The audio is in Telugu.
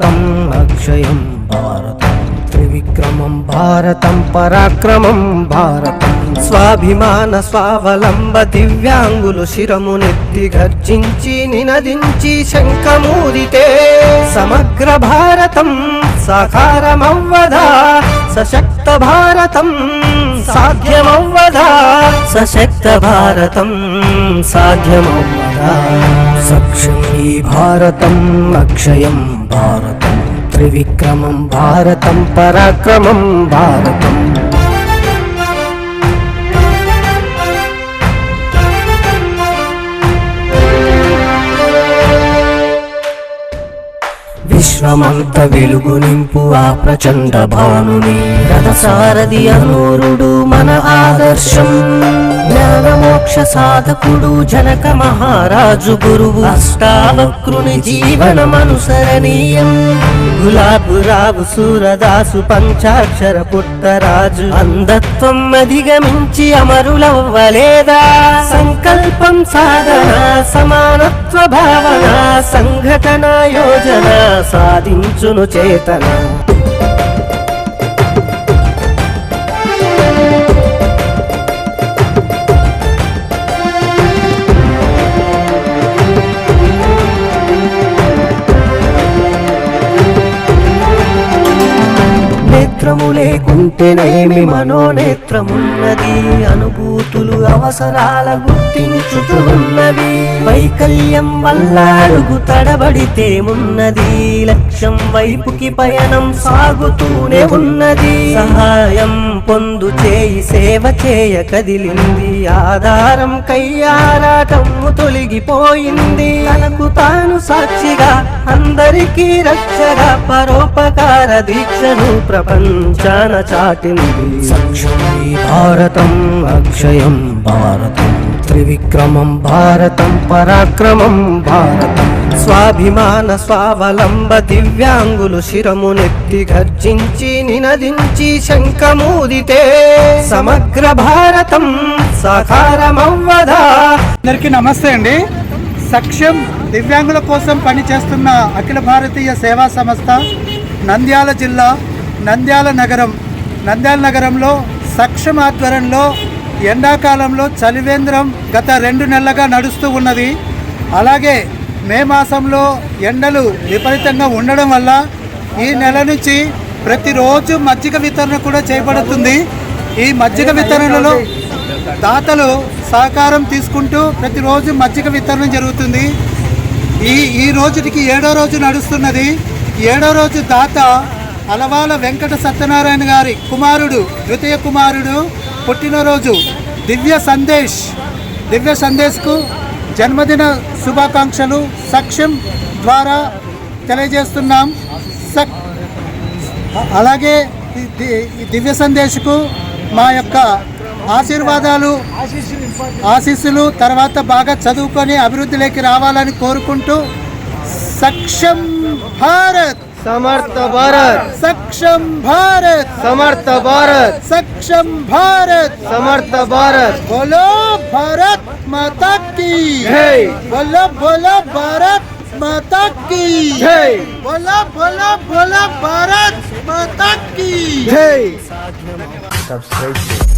భారతం అక్షయం భారతం. త్రివిక్రమం భారతం పరాక్రమం భారతం. స్వాభిమాన స్వావలంబ దివ్యాంగులు శిరము నెత్తి గర్జించి నినదించి శంఖమూరితే సమగ్ర భారతం సాకారమవ్వదా సశక్త భారతం సాధ్యమవ్వదా సశక్త భారతం సాధ్యమవ్వదా సక్షం ఈ భారతం అక్షయం భారతం త్రివిక్రమం భారతం పరాక్రమం భారతం. విశ్వమంత వెలుగు నింపు ఆ ప్రచండ భానుని. రథసారథి అనూరుడు మన ఆదర్శం. జ్ఞానమోక్ష సాధకుడు జనక మహారాజు గురువు. అష్టావక్రుని జీవనమనుసరణీయం గులాబురావు సూరదాసు పంచాక్షర పుట్టరాజు. అంధత్వం అధిగమించి అమరులవ్వలేదా? సంకల్పం సాధన సమానత్వ భావన సంఘటన యోజన సా సాధించును చేతన. లేకుంటేనేమి మనోనేత్రమున్నది? అనుభూతులు అవసరాల గుర్తించుతున్నవి వైకల్యం వల్ల అడుగు తడబడితేమున్నది లక్ష్యం వైపుకి పయనం సాగుతూనే ఉన్నది. సహాయం పొందు చేయి సేవ చేయ కదిలింది. ఆధారం కయ్యారాటము తొలగిపోయింది. తనకు తాను సాక్షిగా అందరికీ రక్షగా పరోపకార దీక్షను ప్రపంచాన చాటింది. సక్షమి భారతం అక్షయం భారతం త్రివిక్రమం భారతం పరాక్రమం భారతం. స్వాభిమాన స్వావలంబ దివ్యాంగులు శిరమునెత్తి గర్జించి నినదించి శంఖమూదితే. సమగ్ర భారతం సాకారమవ్వదా. అందరికీ నమస్తే అండి. సఖ్యం దివ్యాంగుల కోసం పనిచేస్తున్న అఖిల భారతీయ సేవా సంస్థ నంద్యాల జిల్లా నంద్యాల నగరం. నంద్యాల నగరంలో సక్షమ ఆధ్వర్యంలో ఎండాకాలంలో చలివేంద్రం గత రెండు నెలలుగా నడుస్తూ ఉన్నది. అలాగే మే మాసంలో ఎండలు విపరీతంగా ఉండడం వల్ల ఈ నెల నుంచి ప్రతిరోజు మజ్జిగ వితరణ కూడా చేయబడుతుంది. ఈ మజ్జిగ వితరణలో దాతలు సహకారం తీసుకుంటూ ప్రతిరోజు మజ్జిగ వితరణ జరుగుతుంది. ఈ ఈ రోజుకి ఏడో రోజు నడుస్తున్నది. ఏడో రోజు దాత అలవాల వెంకట సత్యనారాయణ గారి కుమారుడు ద్వితీయ కుమారుడు పుట్టినరోజు దివ్య సందేశ్. దివ్య సందేశ్కు జన్మదిన శుభాకాంక్షలు సక్షం ద్వారా తెలియజేస్తున్నాం. సక్ అలాగే దివ్య సందేశ్కు మా యొక్క ఆశీర్వాదాలు ఆశీస్సులు తర్వాత బాగా చదువుకొని అభివృద్ధిలోకి రావాలని కోరుకుంటూ సక్షం భారత్. సమర్థ భారత్. సక్షం భారత్. సమర్థ భారత్. సక్షం భారత్. సమర్థ భారత్. బోలో భారత్ మాతా కీ. బోలో బోలో భారత్ మాతా కీ. బోలో బోలో బోలో భారత్ మాతా కీ. సబ్స్క్రైబ్ చేయండి.